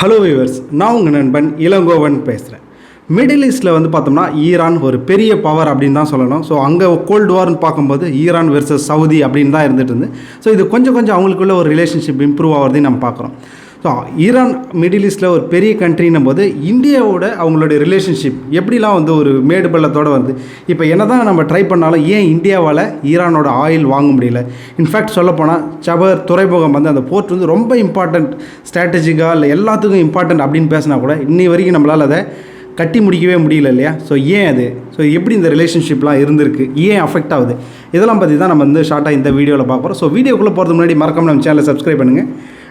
Hello viewers நான் உங்கள் நண்பன் இளங்கோவன் பேசுகிறேன் மிடில் ஈஸ்ட்டில் வந்து பார்த்தோம்னா ஈரான் ஒரு பெரிய பவர் அப்படின்னு தான் சொல்லணும். ஸோ அங்கே கோல்டு வார்னு பார்க்கும்போது ஈரான் வெர்சஸ் சவுதி அப்படின்னு தான் இருந்துகிட்டு இருந்து ஸோ இது கொஞ்சம் கொஞ்சம் அவங்களுக்குள்ள ஒரு ரிலேஷன்ஷிப் இம்ப்ரூவ் ஆகிறதையும் நம்ம பார்க்குறோம். ஸோ ஈரான் மிடில் ஈஸ்ட்டில் ஒரு பெரிய கண்ட்ரின்னும் போது இந்தியாவோட அவங்களுடைய ரிலேஷன்ஷிப் எப்படிலாம் வந்து ஒரு மேடு பள்ளத்தோடு வந்து இப்போ என்ன தான் நம்ம ட்ரை பண்ணாலும் ஏன் இந்தியாவால் ஈரானோட ஆயில் வாங்க முடியல? இன்ஃபேக்ட் சொல்லப்போனால் சபர் துறைமுகம் வந்து அந்த போர்ட் வந்து ரொம்ப இம்பார்ட்டண்ட் ஸ்ட்ராட்டஜிக்காக இல்லை எல்லாத்துக்கும் இம்பார்ட்டன்ட் அப்படின்னு பேசினா கூட இன்னி வரைக்கும் நம்மளால் அதை கட்டி முடிக்கவே முடியல இல்லையா? ஸோ ஏன் அது? ஸோ எப்படி இந்த ரிலேஷன்ஷிப்லாம் இருந்திருக்கு? ஏன் அஃபெக்ட் ஆகுது? இதெல்லாம் பற்றி தான் நம்ம வந்து ஷார்ட்டாக இந்த வீடியோவில் பார்க்குறோம் ஸோ வீடியோக்குள்ளே போகிறதுக்கு முன்னாடி மறக்காமல் நம்ம சேனலை சப்ஸ்கிரைப் பண்ணுங்கள்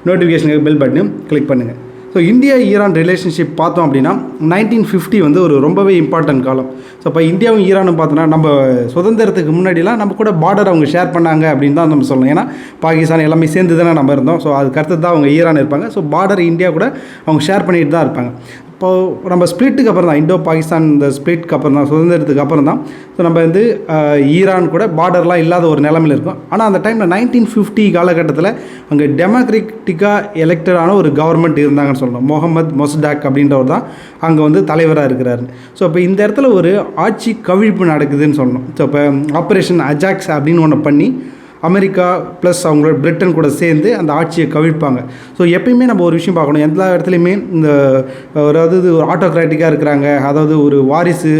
நோட்டிஃபிகேஷனுக்கு பெல் பட்டனும் கிளிக் பண்ணுங்கள் ஸோ இந்தியா ஈரான் ரிலேஷன்ஷிப் பார்த்தோம் அப்படின்னா நைன்டீன் ஃபிஃப்டி வந்து ஒரு ரொம்பவே இம்பார்ட்டன்ட் காலம். ஸோ இப்போ இந்தியாவும் ஈரானும் பார்த்தோன்னா நம்ம சுதந்திரத்துக்கு முன்னாடிலாம் நம்ம கூட பார்டர் அவங்க ஷேர் பண்ணாங்க அப்படின்னு தான் நம்ம சொல்லணும். ஏன்னா பாகிஸ்தான் எல்லாமே சேர்ந்து தானே நம்ம இருந்தோம். ஸோ அதுக்கு அடுத்து தான் அவங்க ஈரான் இருப்பாங்க. ஸோ பார்டர் இந்தியா கூட அவங்க ஷேர் பண்ணிட்டு தான் இருப்பாங்க. இப்போது நம்ம ஸ்ப்ளிட்டுக்கு அப்புறம் தான் இந்தோ பாகிஸ்தான் இந்த ஸ்ப்ளிட்க்கு அப்புறம் தான் சுதந்திரத்துக்கு அப்புறம் தான். ஸோ நம்ம வந்து ஈரான் கூட பார்டர்லாம் இல்லாத ஒரு நிலமையில் இருக்கும். ஆனால் அந்த டைமில் நைன்டீன் ஃபிஃப்டி காலகட்டத்தில் அங்கே டெமோக்ரட்டிக்காக எலெக்டடான ஒரு கவர்மெண்ட் இருந்தாங்கன்னு சொல்லணும் முகமது மொசடாக் அப்படின்றவர் தான் அங்கே வந்து தலைவராக இருக்கிறாரு. ஸோ இப்போ இந்த இடத்துல ஒரு ஆட்சி கவிழ்ப்பு நடக்குதுன்னு சொல்லணும் ஸோ இப்போ ஆப்ரேஷன் அஜாக்ஸ் அப்படின்னு ஒன்று பண்ணி அமெரிக்கா ப்ளஸ் அவங்களோட பிரிட்டன் கூட சேர்ந்து அந்த ஆட்சியை கவிழ்ப்பாங்க. ஸோ எப்பயுமே நம்ம ஒரு விஷயம் பார்க்கணும். எல்லா இடத்துலையுமே இந்த அதாவது ஒரு ஆட்டோக்ராட்டிக்காக இருக்கிறாங்க. அதாவது ஒரு வாரிசு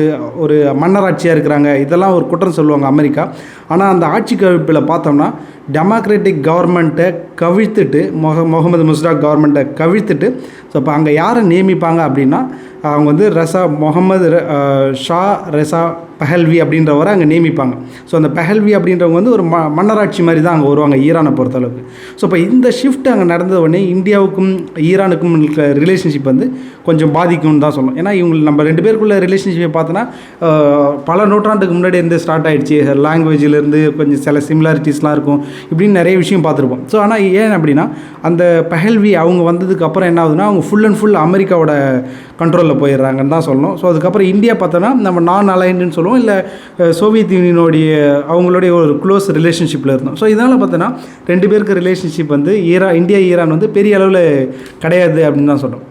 ஒரு மன்னராட்சியாக இருக்கிறாங்க. இதெல்லாம் ஒரு குற்றம் சொல்லுவாங்க அமெரிக்கா. ஆனால் அந்த ஆட்சி கவிழ்ப்பில் பார்த்தோம்னா டெமோக்ராட்டிக் கவர்மெண்ட்டை கவிழ்த்துட்டு மொஹ முகமது முஸ்டாக் கவர்மெண்ட்டை கவிழ்த்துட்டு ஸோ இப்போ அங்கே யாரை நியமிப்பாங்க அப்படின்னா அவங்க வந்து Reza Mohammad Shah Reza Pahlavi அப்படின்றவரை அங்கே நியமிப்பாங்க. ஸோ அந்த பெஹல்வி அப்படின்றவங்க வந்து ஒரு ம மன்னராட்சி மாதிரி தான் அங்கே வருவாங்க ஈரானை பொறுத்தளவுக்கு. ஸோ இப்போ இந்த ஷிஃப்ட் அங்கே நடந்த உடனே இந்தியாவுக்கும் ஈரானுக்கும் இருக்க ரிலேஷன்ஷிப் வந்து கொஞ்சம் பாதிக்கும்னு தான் சொல்லணும். ஏன்னா இவங்க நம்ம ரெண்டு பேருக்குள்ள ரிலேஷன்ஷிப்பை பார்த்தோன்னா பல நூற்றாண்டுக்கு முன்னாடி இருந்து ஸ்டார்ட் ஆகிடுச்சு லாங்குவேஜிலேருந்து கொஞ்சம் சில சிமிலாரிட்டிஸ்லாம் இருக்கும். இப்படின்னு நிறைய விஷயம் பார்த்துருப்போம். ஸோ ஆனால் ஏன் அப்படின்னா அந்த பெஹல்வி அவங்க வந்ததுக்கு அப்புறம் என்ன ஆகுதுன்னா அவங்க ஃபுல் அண்ட் ஃபுல் அமெரிக்காவோட கண்ட்ரோலில் போயிடுறாங்கன்னு தான் சொல்லணும். ஸோ அதுக்கப்புறம் இந்தியா பார்த்தோன்னா நம்ம நான் அலைண்டுன்னு சொல்லுவோம் இல்லை சோவியத் யூனியனுடைய அவங்களுடைய ஒரு க்ளோஸ் ரிலேஷன்ஷிப்பில் இருந்தோம். ஸோ இதனால் பார்த்தோன்னா ரெண்டு பேருக்கு ரிலேஷன்ஷிப் வந்து ஈரா இந்தியா ஈரான் வந்து பெரிய அளவில் கிடையாது அப்படின்னு தான் சொல்கிறோம்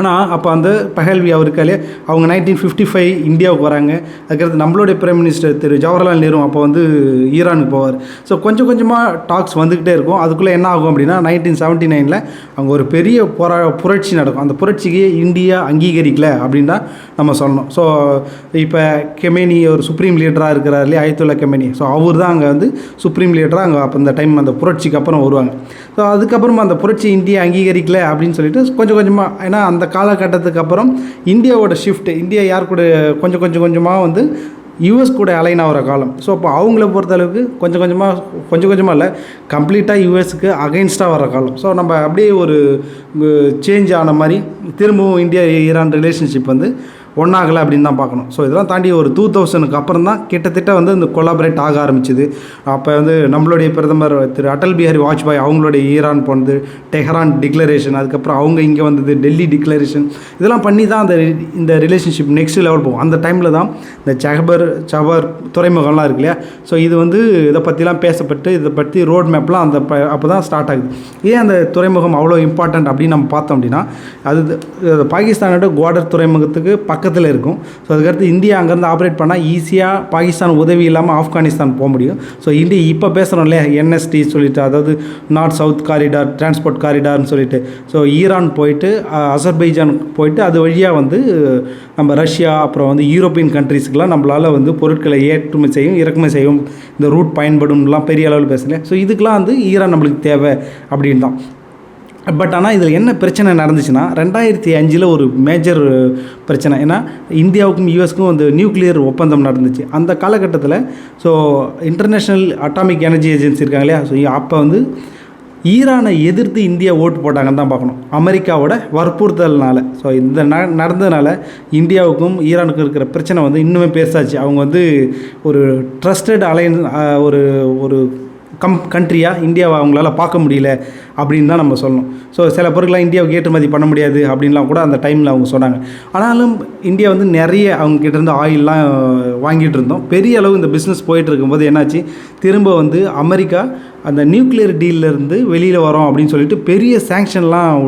ஆனால் அப்போ அந்த பஹல்வி அவருக்காலே அவங்க நைன்டீன் ஃபிஃப்டி ஃபைவ் இந்தியாவுக்கு வராங்க. அதுக்கடுத்து நம்மளுடைய பிரைம் மினிஸ்டர் திரு ஜவஹர்லால் நேரு அப்போ வந்து ஈரானுக்கு போவார். ஸோ கொஞ்சம் கொஞ்சமாக டாக்ஸ் வந்துக்கிட்டே இருக்கும். அதுக்குள்ளே என்ன ஆகும் அப்படின்னா நைன்டீன் செவன்ட்டி நைனில் அங்கே ஒரு பெரிய போரா புரட்சி நடக்கும். அந்த புரட்சிக்கு இந்தியா அங்கீகரிக்கல அப்படின்னு தான் நம்ம சொல்லணும். ஸோ இப்போ கெமேனி ஒரு சுப்ரீம் லீடராக இருக்கிறார் இல்லையா? அயத்துல்லா கெமேனி. ஸோ அவர் தான் அங்கே வந்து சுப்ரீம் லீடராக அங்கே அப்போ அந்த டைம் அந்த புரட்சிக்கு அப்புறம் வருவாங்க. ஸோ அதுக்கப்புறமா அந்த புரட்சி இந்தியா அங்கீகரிக்கல அப்படின்னு சொல்லிட்டு கொஞ்சம் கொஞ்சமாக ஏன்னா அந்த காலகட்டத்துக்கு அப்புறம் இந்தியாவோட ஷிஃப்ட் இந்தியா யார் கூட கொஞ்சம் கொஞ்சம் கொஞ்சமாக வந்து யூஎஸ் கூட அலைன் ஆகிற காலம். ஸோ அப்போ அவங்கள பொறுத்தளவுக்கு கொஞ்சம் கொஞ்சமாக கொஞ்சம் கொஞ்சமாக இல்லை கம்ப்ளீட்டாக யூஎஸ்க்கு அகைன்ஸ்டாக வர காலம். ஸோ நம்ம அப்படியே ஒரு சேஞ்ச் ஆன மாதிரி திரும்பவும் இந்தியா ஈரான் ரிலேஷன்ஷிப் வந்து ஒன்றாகலை அப்படின்னு தான் பார்க்கணும். ஸோ இதெல்லாம் தாண்டி ஒரு டூ தௌசண்ட்க்கு அப்புறம் தான் கிட்டத்தட்ட வந்து இந்த கொலாபரேட் ஆக ஆரம்பிச்சிது. அப்போ வந்து நம்மளுடைய பிரதமர் திரு அடல் பிஹாரி வாஜ்பாய் அவங்களுடைய ஈரான் போனது டெஹரான் டிக்ளரேஷன் அதுக்கப்புறம் அவங்க இங்கே வந்தது டெல்லி டிக்ளரேஷன் இதெல்லாம் பண்ணி தான் அந்த இந்த ரிலேஷன்ஷிப் நெக்ஸ்ட் லெவல் போகும். அந்த டைமில் தான் இந்த சஹபர் சவர் துறைமுகம்லாம் இருக்கு இல்லையா? ஸோ இது வந்து இதை பற்றிலாம் பேசப்பட்டு இதை பற்றி ரோட் மேப்லாம் அந்த அப்போ தான் ஸ்டார்ட் ஆகுது. ஏன் அந்த துறைமுகம் அவ்வளோ இம்பார்ட்டன்ட் அப்படின்னு நம்ம பார்த்தோம் அப்படின்னா அது பாகிஸ்தானோட குவாடர் துறைமுகத்துக்கு பக்கத்தில் இருக்கும். ஸோ அதுக்கடுத்து இந்தியா அங்கேருந்து ஆப்ரேட் பண்ணால் ஈஸியாக பாகிஸ்தான் உதவி இல்லாமல் ஆப்கானிஸ்தான் போக முடியும். ஸோ இந்தியா இப்போ பேசுகிறோம் இல்லையா? என்எஸ்டி சொல்லிட்டு அதாவது நார்த் சவுத் காரிடார் டிரான்ஸ்போர்ட் காரிடார்னு சொல்லிட்டு. ஸோ ஈரான் போயிட்டு அசர்பைஜான் போயிட்டு அது வழியாக வந்து நம்ம ரஷ்யா அப்புறம் வந்து யூரோப்பியன் கண்ட்ரீஸுக்கெலாம் நம்மளால் வந்து பொருட்களை ஏற்றுமதி செய்யும் இறக்குமதி செய்யும் இந்த ரூட் பயன்படும்லாம் பெரிய அளவில் பேசல. ஸோ இதுக்கெலாம் வந்து ஈரான் நம்மளுக்கு தேவை அப்படின்னு தான் பட் ஆனால் இதில் என்ன பிரச்சனை நடந்துச்சுன்னா ரெண்டாயிரத்தி அஞ்சில் ஒரு மேஜர் பிரச்சனை. ஏன்னா இந்தியாவுக்கும் யூஎஸ்க்கும் அந்த நியூக்ளியர் ஒப்பந்தம் நடந்துச்சு. அந்த காலகட்டத்தில் so international atomic energy agency இருக்காங்க இல்லையா? ஸோ அப்போ வந்து ஈரானை எதிர்த்து இந்தியா ஓட்டு போட்டாங்கன்னு தான் பார்க்கணும். அமெரிக்காவோட வற்புறுத்தல்னால. ஸோ இந்த ந நடந்ததுனால இந்தியாவுக்கும் ஈரானுக்கும் இருக்கிற பிரச்சனை வந்து இன்னுமே பெருசாச்சு. அவங்க வந்து ஒரு ட்ரஸ்டட் அலைன் ஒரு ஒரு கம் கண்ட்ரியாக இந்தியாவை அவங்களால பார்க்க முடியல அப்படின்னு தான் நம்ம சொல்லணும். ஸோ சில பொருட்கள்லாம் இந்தியாவுக்கு ஏற்றுமதி பண்ண முடியாது அப்படின்லாம் கூட அந்த டைமில் அவங்க சொன்னாங்க. ஆனாலும் இந்தியா வந்து நிறைய அவங்க இருந்து ஆயிலெலாம் வாங்கிட்டு இருந்தோம். பெரிய அளவு இந்த பிஸ்னஸ் போயிட்டு இருக்கும்போது என்னாச்சு? திரும்ப வந்து அமெரிக்கா அந்த நியூக்ளியர் டீல்லேருந்து வெளியில் வரோம் அப்படின்னு சொல்லிட்டு பெரிய சேங்ஷன்லாம்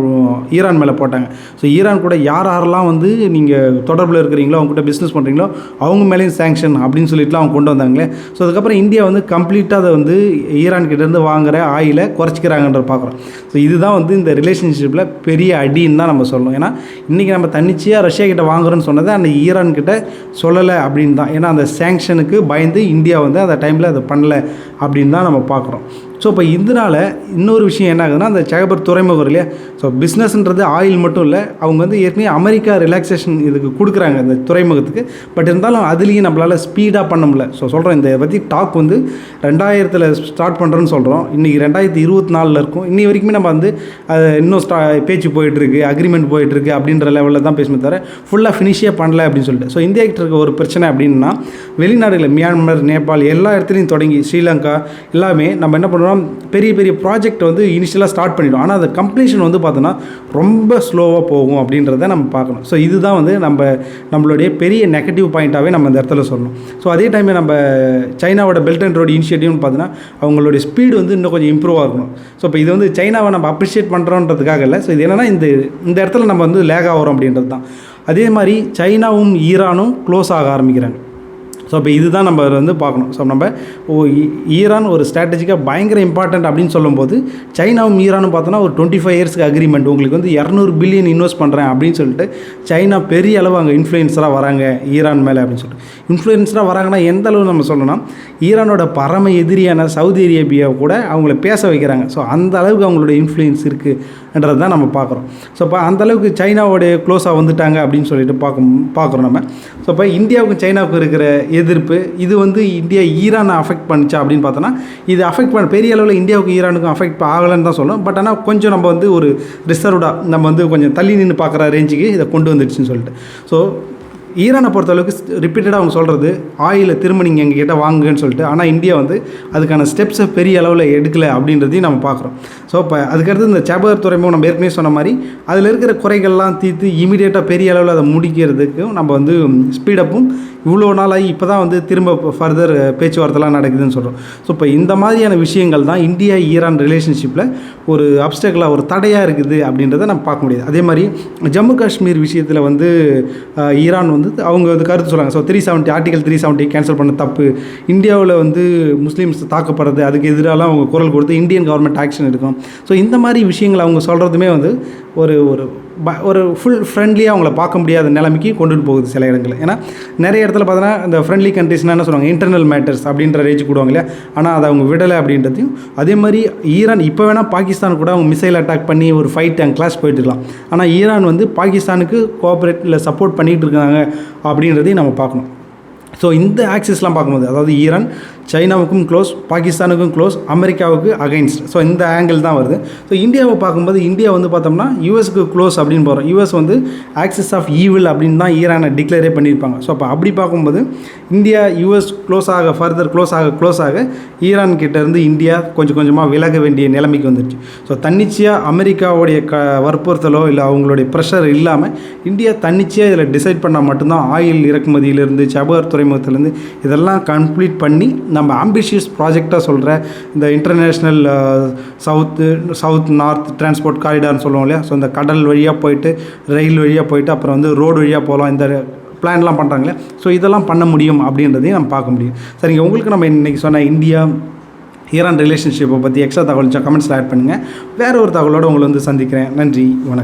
ஈரான் மேலே போட்டாங்க. ஸோ ஈரான் கூட யார் யாரெல்லாம் வந்து நீங்கள் தொடர்பில் இருக்கிறீங்களோ அவங்ககிட்ட பிஸ்னஸ் பண்ணுறீங்களோ அவங்க மேலேயும் சேங்ஷன் அப்படின்னு சொல்லிட்டுலாம் அவங்க கொண்டு வந்தாங்களே. ஸோ அதுக்கப்புறம் இந்தியா வந்து கம்ப்ளீட்டாக அதை வந்து ஈரான் கிட்டேருந்து வாங்குகிற ஆயிலை குறைச்சிக்கிறாங்கன்ற பார்க்குறோம் ஸோ இதுதான் வந்து இந்த ரிலேஷன்ஷிப்பில் பெரிய அடின்னு தான் நம்ம சொல்லணும். ஏன்னா இன்றைக்கி நம்ம தன்னிச்சையாக ரஷ்யா கிட்ட வாங்குறோன்னு சொன்னதை அந்த ஈரான் கிட்ட சொல்லலை அப்படின்னு தான். ஏன்னா அந்த சேங்ஷனுக்கு பயந்து இந்தியா வந்து அந்த டைமில் அதை பண்ணல அப்படின்னு தான் நம்ம பார்க்குறோம். ஸோ இப்போ இதனால் இன்னொரு விஷயம் என்ன ஆகுதுன்னா அந்த சேகபர் துறைமுகம் இல்லையா? ஸோ பிஸ்னஸ்ன்றது ஆயில் மட்டும் இல்லை அவங்க வந்து ஏற்கனவே அமெரிக்கா ரிலாக்ஸேஷன் இதுக்கு கொடுக்குறாங்க இந்த துறைமுகத்துக்கு. பட் இருந்தாலும் அதுலேயும் நம்மளால் ஸ்பீடாக பண்ண முடியல. ஸோ சொல்கிறோம் இந்த பற்றி டாக் வந்து ரெண்டாயிரத்தில் ஸ்டார்ட் பண்ணுறோன்னு சொல்கிறோம் இன்றைக்கி ரெண்டாயிரத்தி இருபத்தி நாலில் இருக்கும். இன்னி வரைக்குமே நம்ம வந்து அதை இன்னும் ஸ்டா பேச்சு போயிட்டுருக்கு அக்ரிமெண்ட் போயிட்டுருக்கு அப்படின்ற லெவலில் தான் பேசுமே தவிர ஃபுல்லாக ஃபினிஷே பண்ணல அப்படின்னு சொல்லிட்டு. ஸோ இந்தியா இருக்க ஒரு பிரச்சனை அப்படின்னா வெளிநாடுகளில் மியான்மர் நேபாள் எல்லா இடத்துலையும் தொடங்கி ஸ்ரீலங்கா எல்லாமே நம்ம என்ன பண்ணுறோம் அப்புறம் பெரிய பெரிய ப்ராஜெக்ட் வந்து இனிஷியலாக ஸ்டார்ட் பண்ணிடும் ஆனால் அது கம்ப்ளீஷன் வந்து பார்த்தோன்னா ரொம்ப ஸ்லோவாக போகும் அப்படின்றத நம்ம பார்க்கணும். ஸோ இதுதான் வந்து நம்ம நம்மளுடைய பெரிய நெகட்டிவ் பாயிண்ட்டாகவே நம்ம இந்த இடத்துல சொல்லணும். ஸோ அதே டைமே நம்ம சைனாவோட பெல்ட் அண்ட் ரோடு இனிஷியேட்டிவ்னு பார்த்தோன்னா அவங்களுடைய ஸ்பீடு வந்து இன்னும் கொஞ்சம் இம்ப்ரூவ் ஆகணும் ஸோ இப்போ இது வந்து சைனாவை நம்ம அப்ரிஷியேட் பண்ணுறோன்றதுக்காக இல்லை. ஸோ இது என்னென்னா இந்த இந்த இடத்துல நம்ம வந்து லேக் ஆகிறோம் அப்படின்றது தான் அதே மாதிரி சைனாவும் ஈரானும் க்ளோஸ் ஆக ஆரம்பிக்கிறாங்க. ஸோ இப்போ இதுதான் நம்ம வந்து பார்க்கணும். ஸோ நம்ம ஓ ஈரான் ஒரு ஸ்ட்ராட்டஜிக்காக பயங்கர இம்பார்ட்டன்ட் அப்படின்னு சொல்லும்போது சைனாவும் ஈரானும் பார்த்தோன்னா ஒரு டுவெண்ட்டி ஃபைவ் இயர்ஸ்க்கு அக்ரிமெண்ட் உங்களுக்கு வந்து இரநூறு பில்லியன் இன்வெஸ்ட் பண்ணுறேன் அப்படின்னு சொல்லிட்டு சைனா பெரிய அளவு அங்கே இன்ஃப்ளூயன்ஸராக வராங்க ஈரான் மேலே அப்படின்னு சொல்லிட்டு. இன்ஃப்ளூயன்ஸராக வராங்கன்னா எந்த அளவு நம்ம சொல்லணும்னா ஈரானோட பரம எதிரியான சவுதி அரேபியா கூட அவங்கள பேச வைக்கிறாங்க. ஸோ அந்த அளவுக்கு அவங்களோட இன்ஃப்ளூயன்ஸ் இருக்குது இருக்குன்றது தான் நம்ம பார்க்குறோம். ஸோ இப்போ அந்த அளவுக்கு க்ளோஸாக வந்துட்டாங்க அப்படின்னு சொல்லிட்டு பார்க்கும் பார்க்குறோம் நம்ம. ஸோ இப்போ இந்தியாவுக்கும் சைனாவுக்கும் இருக்கிற எதிர்ப்பு இது வந்து இந்தியா ஈரானை அஃபெக்ட் பண்ணிச்சா அப்படின்னு பார்த்தோன்னா இது அஃபெக்ட் பண்ண பெரிய அளவில் இந்தியாவுக்கும் ஈரானுக்கும் அஃபெக்ட் ஆகலைன்னு தான் சொல்லணும் பட் ஆனால் கொஞ்சம் நம்ம வந்து ஒரு ரிசர்வ்டாக நம்ம வந்து கொஞ்சம் தள்ளி நின்று பார்க்குற ரேஞ்சுக்கு இதை கொண்டு வந்துடுச்சுன்னு சொல்லிட்டு. ஸோ ஈரானை பொறுத்தளவுக்கு ரிப்பீட்டடாக அவங்க சொல்கிறது ஆயிலை திரும்ப நீங்கள் எங்கள் கிட்டே வாங்குங்கன்னு சொல்லிட்டு. ஆனால் இந்தியா வந்து அதுக்கான ஸ்டெப்ஸை பெரிய அளவில் எடுக்கலை அப்படின்றதையும் நம்ம பார்க்குறோம். ஸோ இப்போ அதுக்கடுத்து இந்த சேபர் துறைமுகம் நம்ம ஏற்கனவே சொன்ன மாதிரி அதில் இருக்கிற குறைகள்லாம் தீர்த்து இமீடியட்டாக பெரிய அளவில் அதை முடிக்கிறதுக்கும் நம்ம வந்து ஸ்பீடப்பும் இவ்வளோ நாளாகி இப்போ தான் வந்து திரும்ப ஃபர்தர் பேச்சுவார்த்தைலாம் நடக்குதுன்னு சொல்கிறோம் ஸோ இப்போ இந்த மாதிரியான விஷயங்கள் தான் இந்தியா ஈரான் ரிலேஷன்ஷிப்பில் ஒரு அப்டக்கலாக ஒரு தடையாக இருக்குது அப்படின்றத நம்ம பார்க்க முடியாது. அதே மாதிரி ஜம்மு காஷ்மீர் விஷயத்தில் வந்து ஈரான் வந்து அவங்க வந்து கருத்து சொல்கிறாங்க so three seventy article three seventy cancel பண்ண தப்பு. இந்தியாவில் வந்து முஸ்லீம்ஸ் தாக்கப்படுறது அதுக்கு எதிராலாம் அவங்க குரல் கொடுத்து இந்தியன் கவர்மெண்ட் ஆக்ஷன் எடுக்கும். ஸோ இந்த மாதிரி விஷயங்கள் அவங்க சொல்கிறதுமே வந்து ஒரு ஒரு ப- ஒரு ஃபுல் ஃப்ரெண்ட்லியாக அவங்கள பார்க்க முடியாத நிலைமைக்கு கொண்டுட்டு போகுது சில இடங்களில் ஏன்னா நிறைய இடத்துல பார்த்தோன்னா இந்த ஃப்ரெண்ட்லி கண்ட்ரிஸ்னால் என்ன சொல்லுவாங்க? இன்டர்னல் மேட்டர்ஸ் அப்படின்ற ரேஞ்சு கூடுவாங்க இல்லையா? ஆனால் அதை அவங்க விடலை அப்படின்றதையும் அதே மாதிரி ஈரான் இப்போ வேணால் பாகிஸ்தான் கூட அவங்க மிசைல் அட்டாக் பண்ணி ஒரு ஃபைட் அண்ட் கிளாஸ் போயிட்டுருக்கலாம் ஆனால் ஈரான் வந்து பாகிஸ்தானுக்கு கோஆப்ரேட் இல்லை சப்போர்ட் பண்ணிகிட்டு இருக்காங்க அப்படின்றதையும் நம்ம பார்க்கணும். ஸோ இந்த ஆக்சிஸ்லாம் பார்க்கும்போது அதாவது ஈரான் சைனாவுக்கும் க்ளோஸ் பாகிஸ்தானுக்கும் க்ளோஸ் அமெரிக்காவுக்கு அகைன்ஸ்ட் ஸோ இந்த ஆங்கிள் தான் வருது. ஸோ இந்தியாவை பார்க்கும்போது இந்தியா வந்து பார்த்தோம்னா யூஎஸ்க்கு க்ளோஸ் அப்படின்னு போகிறோம் யூஎஸ் வந்து ஆக்சிஸ் ஆஃப் ஈவில் அப்படின்னு தான் ஈரானை டிக்ளேரே பண்ணியிருப்பாங்க. ஸோ அப்போ அப்படி பார்க்கும்போது இந்தியா யூஎஸ் க்ளோஸ் ஆக ஃபர்தர் க்ளோஸ் ஆக க்ளோஸ் ஆக ஈரான் கிட்டேருந்து இந்தியா கொஞ்சம் கொஞ்சமாக விலக வேண்டிய நிலைமைக்கு வந்துருச்சு. ஸோ தன்னிச்சையாக அமெரிக்காவுடைய க வற்புறுத்தலோ இல்லை அவங்களுடைய ப்ரெஷர் இல்லாமல் இந்தியா தன்னிச்சையாக இதில் டிசைட் பண்ணால் மட்டும்தான் ஆயில் இறக்குமதியிலேருந்து சபகர் துறைமுகத்துலேருந்து இதெல்லாம் கம்ப்ளீட் பண்ணி நம்ம ஆம்பிஷியஸ் ப்ராஜெக்டாக சொல்கிற இந்த international south south north transport காரிடார்னு சொல்லுவோம் இல்லையா? ஸோ இந்த கடல் வழியாக போயிட்டு ரயில் வழியாக போயிட்டு அப்புறம் வந்து ரோடு வழியாக போகலாம். இந்த பிளான்லாம் பண்ணுறாங்களே ஸோ இதெல்லாம் பண்ண முடியும் அப்படின்றதையும் நம்ம பார்க்க முடியும். சரிங்க உங்களுக்கு நம்ம இன்றைக்கி சொன்ன இந்தியா ஈரான் ரிலேஷன்ஷிப்பை பற்றி எக்ஸ்ட்ரா தகவல் கமெண்ட்ஸில் ஆட் பண்ணுங்கள் வேறு ஒரு தகவலோடு உங்களை வந்து சந்திக்கிறேன். நன்றி வணக்கம்.